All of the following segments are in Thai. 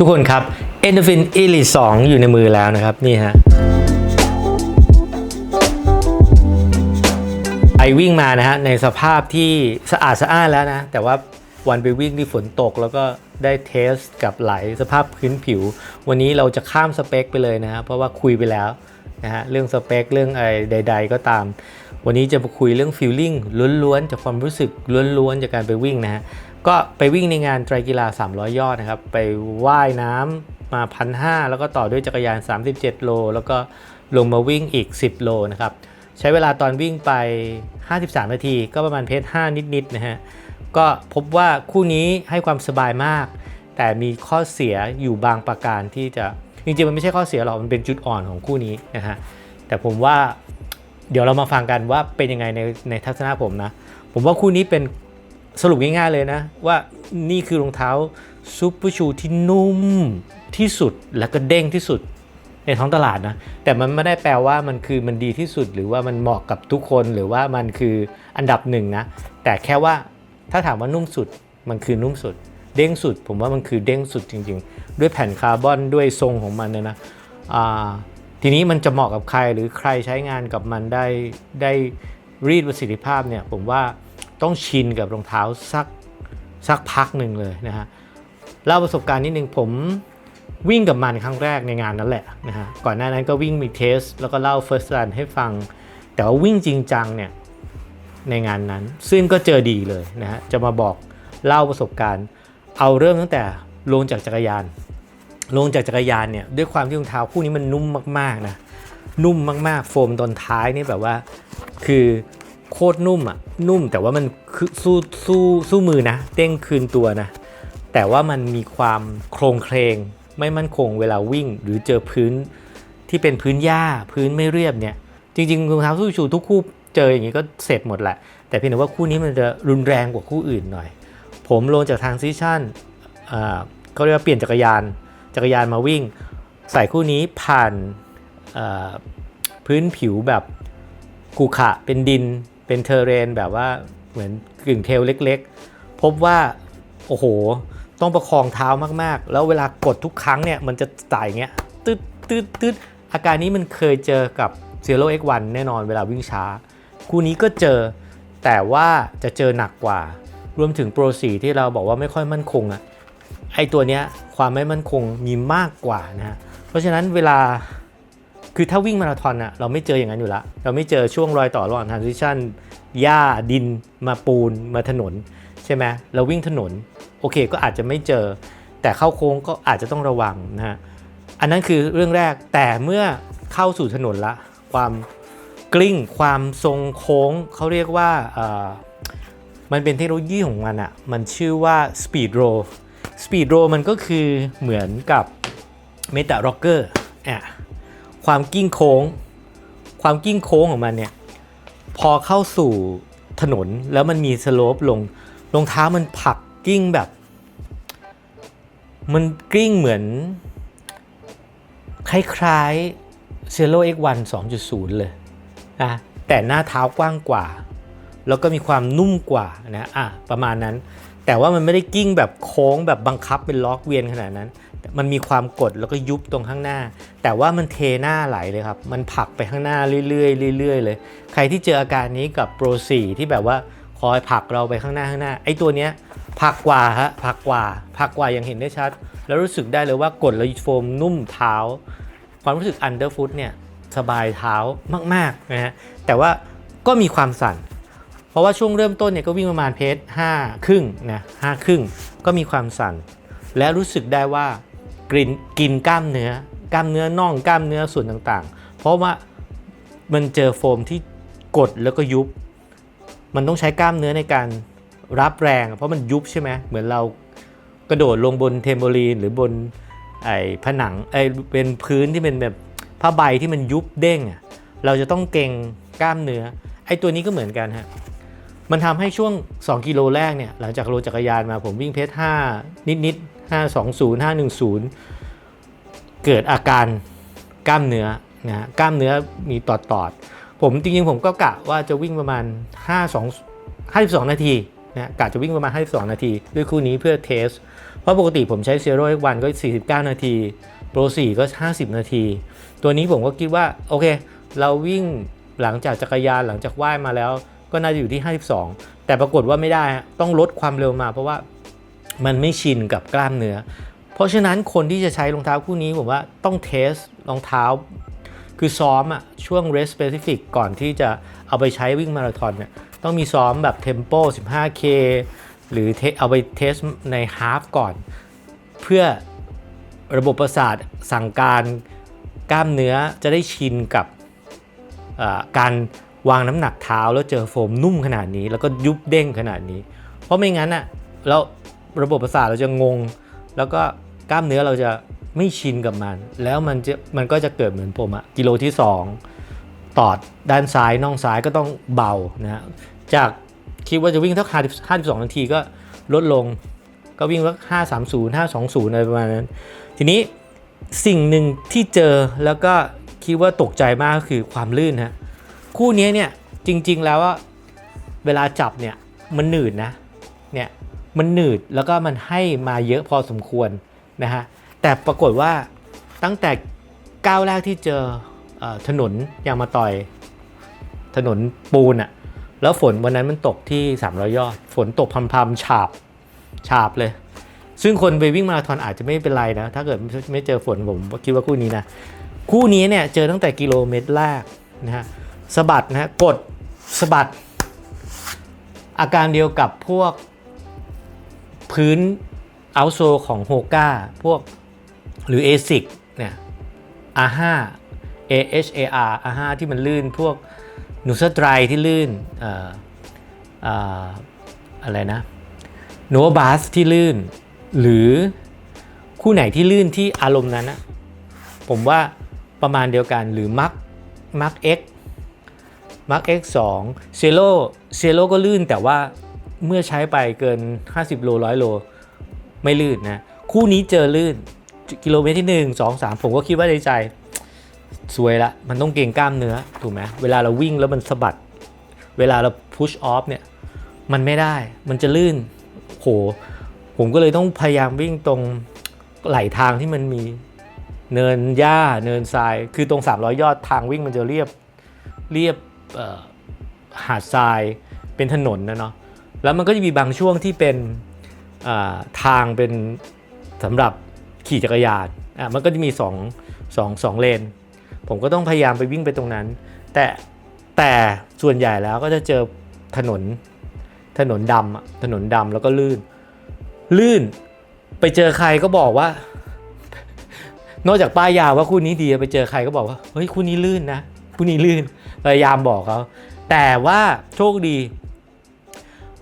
ทุกคนครับ e n d o r p h i n Elite 2 อยู่ในมือแล้วนะครับ นี่ฮะไอวิ่งมานะฮะ ในสภาพที่สะอาดสะอ้านแล้วนะ แต่ว่าวันไปวิ่งที่ฝนตกแล้วก็ได้เทสกับไหลสภาพพื้นผิว วันนี้เราจะข้ามสเปคไปเลยนะฮะเพราะว่าคุยไปแล้วนะฮะเรื่องสเปคเรื่องอะไรใด ๆ ก็ตาม วันนี้จะมาคุยเรื่องฟีลลิ่งล้วนๆจากความรู้สึกล้วนๆจากการไปวิ่งนะฮะ ก็ไปวิ่งในงานไตรกีฬา 300 ยอดนะครับ ไปว่ายน้ำมาพันหแล้วก็ต่อด้วยจักรยาน 37 โล แล้วก็ลงมาวิ่งอีก 10 โลนะครับ ใช้เวลาตอนวิ่งไป 53 นาที ก็ประมาณเพจ5นิดๆนะฮะ ก็พบว่าคู่นี้ให้ความสบายมาก แต่มีข้อเสียอยู่บางประการที่จะ จริงๆ มันไม่ใช่ข้อเสียหรอก มันเป็นจุดอ่อนของคู่นี้นะฮะ แต่ผมว่าเดี๋ยวเรามาฟังกันว่าเป็นยังไงในในทัศนะผมนะ ผมว่าคู่นี้เป็น สรุปง่ายๆเลยนะ ว่านี่คือรองเท้าซูเปอร์ชูที่นุ่มที่สุดและก็เด้งที่สุดในท้องตลาดนะ แต่มันไม่ได้แปลว่ามันคือมันดีที่สุด หรือว่ามันเหมาะกับทุกคนหรือว่ามันคืออันดับหนึ่งนะ แต่แค่ว่าถ้าถามว่านุ่มสุดมันคือนุ่มสุด เด้งสุด ผมว่ามันคือเด้งสุดจริง ๆ ด้วยแผ่นคาร์บอนด้วยทรงของมันเนี่ยนะทีนี้มันจะเหมาะกับใครหรือใครใช้งานกับมันได้ได้รีดประสิทธิภาพเนี่ยผมว่า ต้องชินกับรองเท้าสักสักพักหนึ่งเลยนะฮะเล่าประสบการณ์นิดนึงผมวิ่งกับมันครั้งแรกในงานนั้นแหละนะฮะก่อนหน้านั้นก็วิ่งมีเทส แล้วก็เล่า first run ให้ฟัง แต่ว่าวิ่งจริงจังเนี่ยในงานนั้น ซึ่งก็เจอดีเลยนะฮะจะมาบอกเล่าประสบการณ์ เอาเริ่มตั้งแต่ลงจากจักรยาน ลงจากจักรยานเนี่ยด้วยความที่รองเท้าคู่นี้มันนุ่มมากๆนะนุ่มมากๆ โฟมตอนท้ายนี่แบบว่า คือ โคตรนุ่มอะ นุ่มแต่ว่ามันสู้สู้สู้มือนะ เด้งคืนตัวนะ แต่ว่ามันมีความโครงเคลงไม่มั่นคงเวลาวิ่ง หรือเจอพื้นที่เป็นพื้นหญ้าพื้นไม่เรียบเนี่ย จริงๆรองเท้าสู้ชูทุกคู่เจออย่างนี้ก็เสร็จหมดแหละ แต่เพียงแต่ว่าคู่นี้มันจะรุนแรงกว่าคู่อื่นหน่อย ผมลงจากทางซิชั่นเขาเรียกว่าเปลี่ยนจักรยาน จักรยานมาวิ่ง ใส่คู่นี้ผ่านพื้นผิวแบบกุขะเป็นดิน เป็นเทอร์เรนแบบว่าเหมือนกึ่งเทลเล็กๆ พบว่า โอ้โห ต้องประคองเท้ามากๆ แล้วเวลากดทุกครั้งเนี่ยมันจะจ่ายอย่เงี้ยตึ๊ดตึ๊ดตึ๊ดอาการนี้มันเคยเจอกับ Zero X1 แน่นอนเวลาวิ่งช้า คู่นี้ก็เจอแต่ว่าจะเจอหนักกว่า รวมถึงโปรสีที่เราบอกว่าไม่ค่อยมั่นคงอะไอตัวเนี้ยความไม่มั่นคงมีมากกว่านะฮะเพราะฉะนั้นเวลา คือถ้าวิ่งมาราธอนอะเราไม่เจออย่างนั้นอยู่ล้วเราไม่เจอช่วงรอยต่อระหว่างทรานซิชันหญ้าดิน มาปูนมาถนน ใช่ไหมเราวิ่งถนน โอเคก็อาจจะไม่เจอ แต่เข้าโค้งก็อาจจะต้องระวังนะฮะอันนั้นคือเรื่องแรกแต่เมื่อเข้าสู่ถนนละ ความกลิ้งความทรงโค้งเขาเรียกว่าเออมันเป็นเทคโนโลยีของมันอะมันชื่อว่า Speed Roll Speed Roll มันก็คือเหมือนกับ Meta Rocker อะ ความกิ้งโค้ง ความกิ้งโค้งของมันเนี่ย พอเข้าสู่ถนนแล้วมันมีสโลปลงรองเท้ามันผักกิ้งแบบ มันกิ้งเหมือน คล้ายๆ Zero X1 2.0เลยนะแต่หน้าเท้ากว้างกว่า แล้วก็มีความนุ่มกว่านะอะประมาณนั้น แต่ว่ามันไม่ได้กิ้งแบบโค้งแบบบังคับเป็นล็อกเวียนขนาดนั้น มันมีความกดแล้วก็ยุบตรงข้างหน้า แต่ว่ามันเทหน้าไหลเลยครับ มันผลักไปข้างหน้าเรื่อยๆเรื่อยๆเลย ใครที่เจออาการนี้กับโปร4ที่แบบว่าคอยผลักเราไปข้างหน้าข้างหน้า ไอ้ตัวเนี้ยผลักกว่าฮะผลักกว่าผลักกว่าอย่างเห็นได้ชัด แล้วรู้สึกได้เลยว่ากดแล้วโฟมนุ่มเท้า ความรู้สึก underfoot เนี่ยสบายเท้ามากๆนะฮะแต่ว่าก็มีความสั่น เพราะว่าช่วงเริ่มต้นเนี่ยก็วิ่งประมาณเพจห้าครึ่งนะห้าครึ่งก็มีความสั่น และรู้สึกได้ว่า กลินกินกล้ามเนื้อกล้ามเนื้อน่องกล้ามเนื้อส่วนต่างๆ เพราะว่ามันเจอโฟมที่กดแล้วก็ยุบ มันต้องใช้กล้ามเนื้อในการรับแรง เพราะมันยุบใช่ไหมเหมือนเรากระโดดลงบนเทมโบลีนหรือบนไอ้ผนังไอ้เป็นพื้นที่เป็นแบบผ้าใบที่มันยุบเด้งอะเราจะต้องเก่งกล้ามเนื้อไอ้ตัวนี้ก็เหมือนกันฮะมันทำให้ช่วง 2 กิโลแรกเนี่ยหลังจากโลจักรยานมาผมวิ่งเพจ5นิดนิดๆ 520 510 เกิดอาการกล้ามเนื้อนะฮะกล้ามเนื้อมีตอดตอดๆผมจริงๆผมก็กะว่าจะวิ่งประมาณ 52 52 นาทีนะกะจะวิ่งประมาณ 52 นาที ด้วยคู่นี้เพื่อเทส เพราะปกติผมใช้ Zero X1 ก็ 49 นาที Pro 4ก็ 50 นาที ตัวนี้ผมก็คิดว่า โอเค เราวิ่งหลังจากจักรยานหลังจากว่ายมาแล้ว ก็น่าจะอยู่ที่ 52 แต่ปรากฏว่าไม่ได้ต้องลดความเร็วมาเพราะว่า มันไม่ชินกับกล้ามเนื้อ เพราะฉะนั้นคนที่จะใช้รองเท้าคู่นี้ผมว่าต้องเทสรองเท้า คือซ้อมอะช่วง rest specific ก่อนที่จะเอาไปใช้วิ่งมาราธอนเนี่ยต้องมีซ้อมแบบ tempo 15k หรือเอาไปเทสใน half ก่อน เพื่อระบบประสาทสั่งการกล้ามเนื้อจะได้ชินกับการวางน้ำหนักเท้าแล้วเจอโฟมนุ่มขนาดนี้ แล้วก็ยุบเด้งขนาดนี้ เพราะไม่งั้นอะแล้ว ระบบประสาทเราจะงง แล้วก็กล้ามเนื้อเราจะไม่ชินกับมัน แล้วมันจะมันก็จะเกิดเหมือนผมอะกิโลที่ 2 ตอดด้านซ้ายน่องซ้ายก็ต้องเบานะฮะจากคิดว่าจะวิ่งเท่า52 นาทีก็ลดลงก็วิ่งสัก530 520 อะไรประมาณนั้น ทีนี้สิ่งหนึ่งที่เจอแล้วก็คิดว่าตกใจมากก็คือความลื่นฮะคู่นี้เนี่ยจริงๆแล้วว่าเวลาจับเนี่ยมันหนืดนะ มันหนืดแล้วก็มันให้มาเยอะพอสมควรนะฮะแต่ปรากฏว่าตั้งแต่ก้าวแรกที่เจออถนนยางมาต่อย ถนนปูนอะแล้วฝนวันนั้นมันตกที่ 300 ยอด ฝนตกพรำๆฉาบฉาบเลย ซึ่งคนไปวิ่งมาราธอนอาจจะไม่เป็นไรนะ ถ้าเกิดไม่เจอฝนผมคิดว่าคู่นี้นะ คู่นี้เนี่ยเจอตั้งแต่กิโลเมตรแรกนะฮะสะบัดนะฮะกดสะบัด อาการเดียวกับพวก พื้นเอาโซของโฮก้าพวกหรือ ASIC เนี่ย R5 AHAR R5 ที่มันลื่นพวกนูสตรายที่ลื่นอะไรนะโนบาสที่ลื่น หรือคู่ไหนที่ลื่นที่อารมณ์นั้นนะผมว่าประมาณเดียวกันหรือมักมัก X มัก X 2เซโลเซโลก็ลื่นแต่ว่า เมื่อใช้ไปเกิน 50 โล100โล ไม่ลื่นนะ คู่นี้เจอลื่นกิโลเมตรที่ 1 2 3 ผมก็คิดว่าในใจ สวยละ มันต้องเก่งกล้ามเนื้อ ถูกไหมเวลาเราวิ่งแล้วมันสะบัด เวลาเรา push off เนี่ย มันไม่ได้ มันจะลื่นโห ผมก็เลยต้องพยายามวิ่งตรงไหลทางที่มันมีเนินหญ้าเนินทราย คือตรง 300 ยอดทางวิ่งมันจะเรียบเรียบหาดทรายเป็นถนนนะเนาะ แล้วมันก็จะมีบางช่วงที่เป็นทางเป็นสำหรับขี่จักรยานอะมันก็จะมี2 2 2เลน ผมก็ต้องพยายามไปวิ่งไปตรงนั้น แต่แต่ส่วนใหญ่แล้วก็จะเจอถนนถนนดำถนนดำแล้วก็ลื่น ลื่นไปเจอใครก็บอกว่า นอกจากป้ายยาว่าคู่นี้ดีไปเจอใครก็บอกว่าเฮ้ยคู่นี้ลื่นนะคู่นี้ลื่นพยายามบอกเขาแต่ว่าโชคดี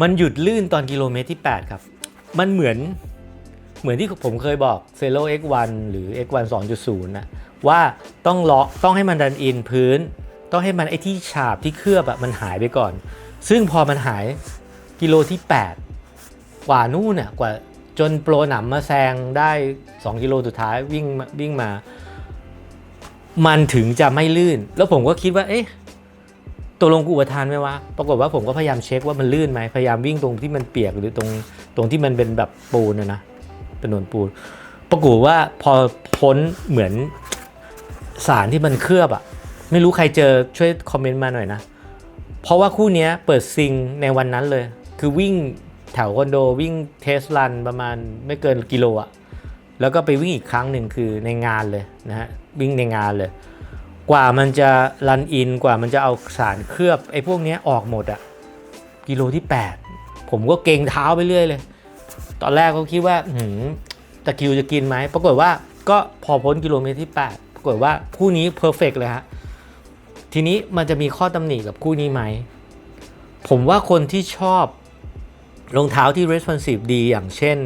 มันหยุดลื่นตอนกิโลเมตรที่ 8 ครับ มันเหมือนเหมือนที่ผมเคยบอก c e l o X1 หรือ X1 2.0 นะ ว่าต้องเลาะต้องให้มันดันอินพื้น ต้องให้มันไอ้ที่ฉาบที่เคลือบอะมันหายไปก่อน ซึ่งพอมันหายกิโลที่ 8 กว่านู่นน่ะกว่าจนโปรหนำมาแซงได้ 2 กิโลสุดท้ายวิ่งวิ่งมา มันถึงจะไม่ลื่น แล้วผมก็คิดว่า เอ๊ะ ตัวลงกูอุปทานไหมวะ ปรากฏว่าผมก็พยายามเช็คว่ามันลื่นไหม พยายามวิ่งตรงที่มันเปียกหรือตรงตรงที่มันเป็นแบบปูนนะนถนนปูน ปรากฏว่าพอพ้นเหมือนสารที่มันเคลือบอะไม่รู้ใครเจอช่วยคอมเมนต์มาหน่อยนะ เพราะว่าคู่นี้เปิดซิงในวันนั้นเลย คือวิ่งแถวคอนโดวิ่งเทสรันประมาณไม่เกินกิโลอะแล้วก็ไปวิ่งอีกครั้งหนึ่งคือในงานเลยนะฮะวิ่งในงานเลย กว่ามันจะรันอินกว่ามันจะเอาสารเคลือบไอ้พวกนี้ออกหมดอะกิโลที่ 8 ผมก็เกงเท้าไปเรื่อยเลย ตอนแรกก็คิดว่าหืมตะคิวจะกินไหมปรากฏว่าก็พอพ้นกิโลเมตรที่ 8 ปรากฏว่าคู่นี้เพอร์เฟกเลยฮะทีนี้มันจะมีข้อตำหนิกับคู่นี้ไหม ผมว่าคนที่ชอบรองเท้าที่ responsive ดีอย่างเช่น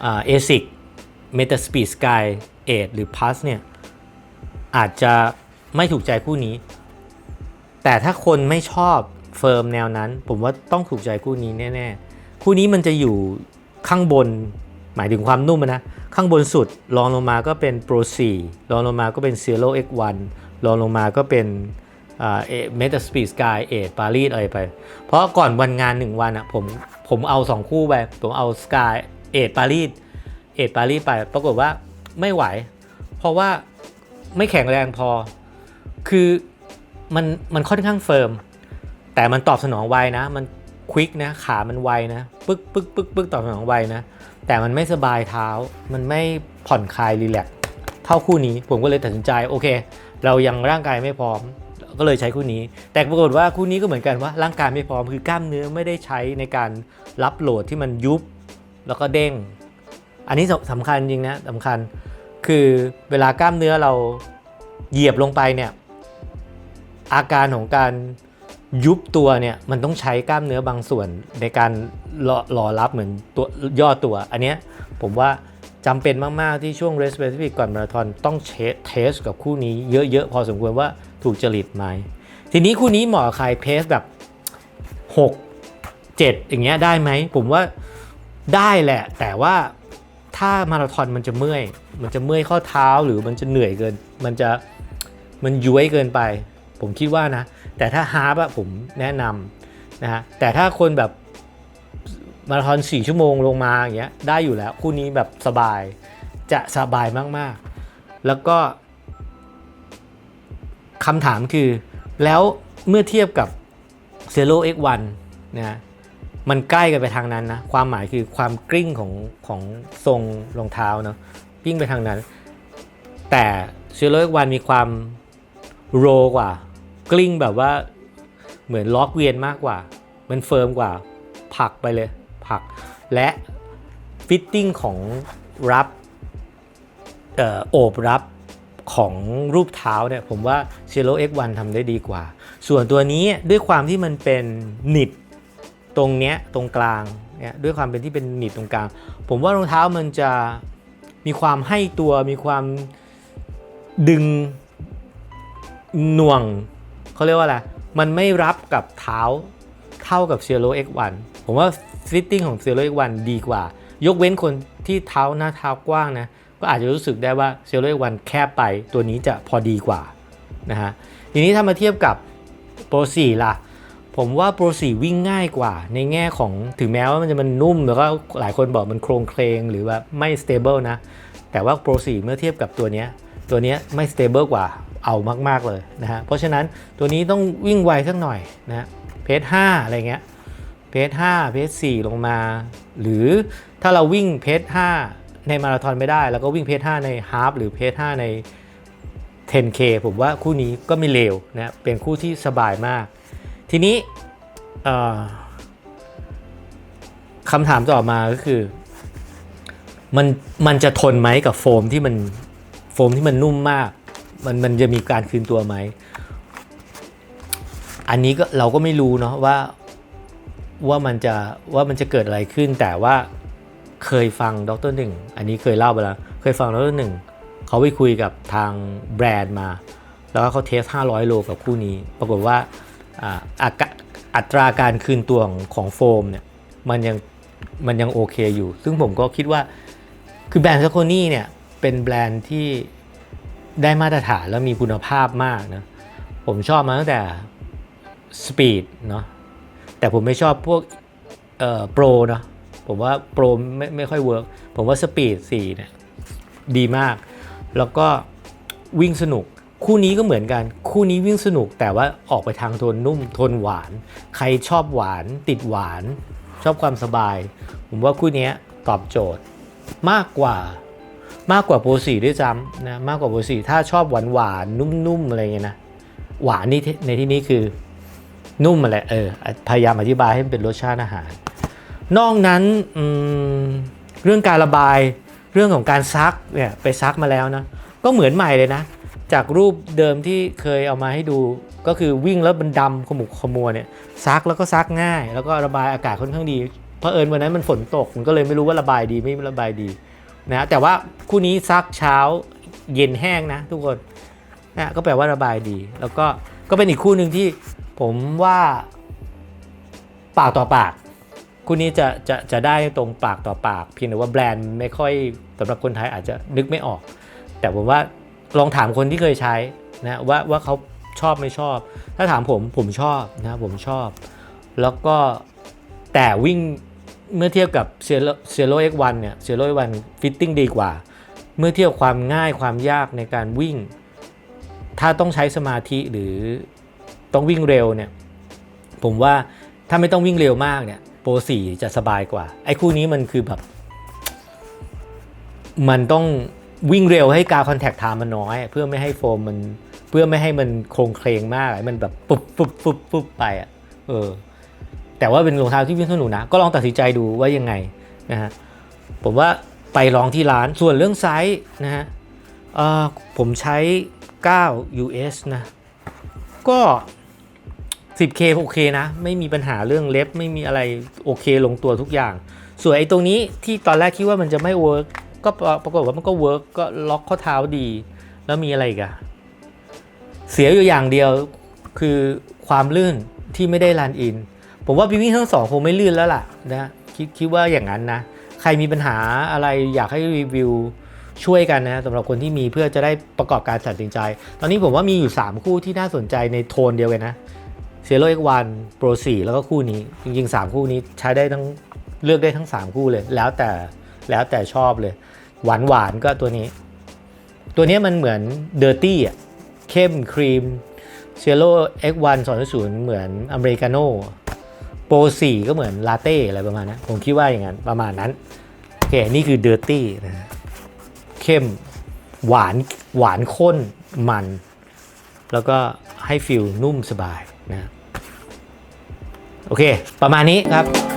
เอ่า ASIC Metaspeed Sky 8หรือ Plus เนี่ย อาจจะไม่ถูกใจคู่นี้ แต่ถ้าคนไม่ชอบเฟิร์มแนวนั้น ผมว่าต้องถูกใจคู่นี้แน่ๆ คู่นี้มันจะอยู่ข้างบนหมายถึงความนุ่มนะ ข้างบนสุดรองลงมาก็เป็น Pro 4รองลงมาก็เป็น Zero X1 รองลงมาก็เป็นเมตาสปีดสกายเอทปารีสอะไรไป เพราะก่อนวันงาน 1 วันอะผมผมเอา 2 คู่ไป ผมเอา Sky เอทปารีสเอทปารีสไป ปรากฏว่าไม่ไหว เพราะว่า ไม่แข็งแรงพอ คือมันมันค่อนข้างเฟิร์ม แต่มันตอบสนองไวนะ มันควิกนะ ขามันไวนะปึ๊กปึ๊กปึ๊กปึ๊กตอบสนองไวนะ แต่มันไม่สบายเท้า มันไม่ผ่อนคลายรีแลกซ์เท่าคู่นี้ ผมก็เลยตัดสินใจโอเค เรายังร่างกายไม่พร้อม ก็เลยใช้คู่นี้ แต่ปรากฏว่าคู่นี้ก็เหมือนกันว่าร่างกายไม่พร้อม คือกล้ามเนื้อไม่ได้ใช้ในการรับโหลดที่มันยุบ แล้วก็เด้ง อันนี้สสำคัญจริงนะสำคัญ คือเวลากล้ามเนื้อเราเหยียบลงไปเนี่ยอาการของการยุบตัวเนี่ยมันต้องใช้กล้ามเนื้อบางส่วนในการรอรอรับเหมือนตัวย่อตัว อันเนี้ยผมว่าจำเป็นมาก ๆ ที่ช่วง rest specific ก่อนมาราธอนต้องเชเทสกับคู่นี้เยอะ ๆ พอสมควรว่าถูกจริตไหมทีนี้คู่นี้เหมาะใครเพสแบบ 6 7 อย่างเงี้ยได้ไหม ผมว่าได้แหละ แต่ว่าถ้ามาราธอนมันจะเมื่อย มันจะเมื่อยข้อเท้าหรือมันจะเหนื่อยเกิน มันจะมันย้วยเกินไป ผมคิดว่านะ แต่ถ้าฮาร์ปอะผมแนะนำนะฮะแต่ถ้าคนแบบมาราธอน4ชั่วโมงลงมาอย่างเงี้ยได้อยู่แล้วคู่นี้แบบสบายจะสบายมากๆ แล้วก็คำถามคือ แล้วเมื่อเทียบกับ Zero X1 นะฮะมันใกล้กันไปทางนั้นนะ ความหมายคือความกริ้งของของทรงรองเท้าเนาะ กริ้งไปทางนั้น แต่ Zero X1 มีความโรกว่า กลิ้งแบบว่าเหมือนล็อกเวียนมากกว่า มันเฟิร์มกว่า ผักไปเลย ผัก และฟิตติ้งของรับออโอบรับของรูปเท้าเนี่ยผมว่า z e r o X1 ทำได้ดีกว่า ส่วนตัวนี้ด้วยความที่มันเป็นหนิบตรงเนี้ยตรงกลางเนี่ยด้วยความเป็นที่เป็นหนิบตรงกลาง ผมว่ารองเท้ามันจะ มีความให้ตัวมีความดึงหน่วงเขาเรียกว่าอะไร มันไม่รับกับเท้าเท่ากับ Zero X1 ผมว่าฟิตติ้งของ Zero X1 ดีกว่า ยกเว้นคนที่เท้าหน้าเท้ากว้างนะ ก็อาจจะรู้สึกได้ว่า Zero X1 แคบไปตัวนี้จะพอดีกว่านะฮะทีนี้ถ้ามาเทียบกับ Pro 4ล่ะ ผมว่า Pro 4วิ่งง่ายกว่า ในแง่ของถึงแม้ว่ามันจะมันนุ่ม แล้วก็หลายคนบอกมันโครงเคลงหรือว่าไม่ stable นะ แต่ว่า Pro 4เมื่อเทียบกับตัวนี้ตัวนี้ไม่ stable กว่าเอามากๆเลยนะฮะเพราะฉะนั้นตัวนี้ต้องวิ่งไวสักหน่อยนะฮะเพจ5อะไรเงี้ยเพจ5เพจ4ลงมา หรือถ้าเราวิ่งเพจ5ในมาราธอนไม่ได้ แล้วก็วิ่งเพจ5ในฮาฟหรือเพจ5ใน 10K ผมว่าคู่นี้ก็ไม่เลวนะเป็นคู่ที่สบายมาก ทีนี้คำถามต่อมาก็คือ มันมันจะทนไหมกับโฟมที่มันโฟมที่มันนุ่มมาก มันมันจะมีการคืนตัวไหม อันนี้ก็เราก็ไม่รู้เนาะว่าว่ามันจะว่ามันจะเกิดอะไรขึ้นแต่ว่าเคยฟังดรหนึ่งอันนี้เคยเล่าไปแล้ว เคยฟังดรหนึ่งเขาไปคุยกับทางแบรนด์มา แล้วก็เขาเทส 500 โลกับคู่นี้ ปรากฏว่า อัตราการคืนตัวของของโฟมเนี่ยมันยังมันยังโอเคอยู่ ซึ่งผมก็คิดว่าคือแบรนด์ซาโคนี่เนี่ยเป็นแบรนด์ที่ได้มาตรฐานแล้วมีคุณภาพมากนะผมชอบมาตั้งแต่สปีดเนาะแต่ผมไม่ชอบพวกเอ่อโปรเนาะผมว่าโปรไม่ไม่ค่อยเวิร์กผมว่าสปีด4เนี่ยดีมาก แล้วก็วิ่งสนุก คู่นี้ก็เหมือนกัน คู่นี้วิ่งสนุกแต่ว่าออกไปทางโทนนุ่มโทนหวาน ใครชอบหวานติดหวาน ชอบความสบาย ผมว่าคู่นี้ตอบโจทย์ มากกว่ามากกว่าโปรสีด้วยซ้ำนะมากกว่าโปรสีถ้าชอบหวานหวานนุ่มๆอะไรเงี้ยนะหวานนี่ในที่นี้คือนุ่มมาแหละเออพยายามอธิบายให้มันเป็นรสชาติอาหาร นอกนั้นเรื่องการระบายเรื่องของการซักเนี่ยไปซักมาแล้วนะก็เหมือนใหม่เลยนะ จากรูปเดิมที่เคยเอามาให้ดูก็คือวิ่งแล้วมันดำขมุกขมัวเนี่ยซักแล้วก็ซักง่าย แล้วก็ระบายอากาศค่อนข้างดีเพราะเอิญวันนั้นมันฝนตกมันก็เลยไม่รู้ว่าระบายดีไม่ระบายดีนะแต่ว่าคู่นี้ซักเช้าเย็นแห้งนะทุกคนนะก็แปลว่าระบายดี แล้วก็ก็เป็นอีกคู่หนึ่งที่ผมว่าปากต่อปากคู่นี้จะจะจะได้ตรงปากต่อปาก เพียงแต่ว่าแบรนด์ไม่ค่อยสำหรับคนไทยอาจจะนึกไม่ออก แต่ผมว่า ลองถามคนที่เคยใช้นะว่าว่าเขาชอบไม่ชอบ ถ้าถามผมผมชอบนะผมชอบ แล้วก็แต่วิ่งเมื่อเทียบกับ Cielo X1 เนี่ย Cielo X1 ฟิตติ้งดีกว่า เมื่อเทียบความง่ายความยากในการวิ่ง ถ้าต้องใช้สมาธิหรือต้องวิ่งเร็วเนี่ยผมว่าถ้าไม่ต้องวิ่งเร็วมากเนี่ยโปร4จะสบายกว่า ไอ้คู่นี้มันคือแบบ มันต้อง วิ่งเร็วให้การคอนแทคไทม์มันน้อย เพื่อไม่ให้โฟมมันเพื่อไม่ให้มันโครงเคลงมากมันแบบปุ๊บปุ๊บปุ๊บปุ๊บไปอะเออแต่ว่าเป็นรองเท้าที่วิ่งสนุกนะ ก็ลองตัดสินใจดูว่ายังไงนะฮะผมว่าไปลองที่ร้านส่วนเรื่องไซส์นะฮะเออผมใช้ 9 US นะ ก็ 10K โอเคนะ ไม่มีปัญหาเรื่องเล็บ ไม่มีอะไรโอเคลงตัวทุกอย่าง ส่วนไอ้ตรงนี้ที่ตอนแรกคิดว่ามันจะไม่เวิร์ก ก็ปรากฏว่ามันก็เวิร์กก็ล็อกข้อเท้าดี แล้วมีอะไรกอะเสียอยู่อย่างเดียวคือความลื่นที่ไม่ได้รันอิน ผมว่าพี่วิ่งทั้งสองคงไม่ลื่นแล้วล่ะนะคิดคิดว่าอย่างนั้นนะ ใครมีปัญหาอะไรอยากให้รีวิวช่วยกันนะสำหรับคนที่มีเพื่อจะได้ประกอบการตัดสินใจ ตอนนี้ผมว่ามีอยู่ 3 คู่ที่น่าสนใจในโทนเดียวกันนะเซโ o X1 Pro 4แล้วก็คู่นี้ จริงๆ 3 คู่นี้ใช้ได้ทั้งเลือกได้ทั้ง 3 คู่เลย แล้วแต่แล้วแต่ชอบเลย หวานหวานก็ตัวนี้ ตัวนี้มันเหมือนเดอร์ตี้อะเข้มครีมเซโ o X1 2.0เหมือนอเมริกาโน่โปร4ก็เหมือนลาเต้อะไรประมาณนั้นผมคิดว่าอย่างนั้นประมาณนั้นโอเคนี่คือเดอร์ตี้นะฮะเข้มหวานหวานข้นมัน แล้วก็ให้ฟิลนุ่มสบายนะโอเค ประมาณนี้ครับ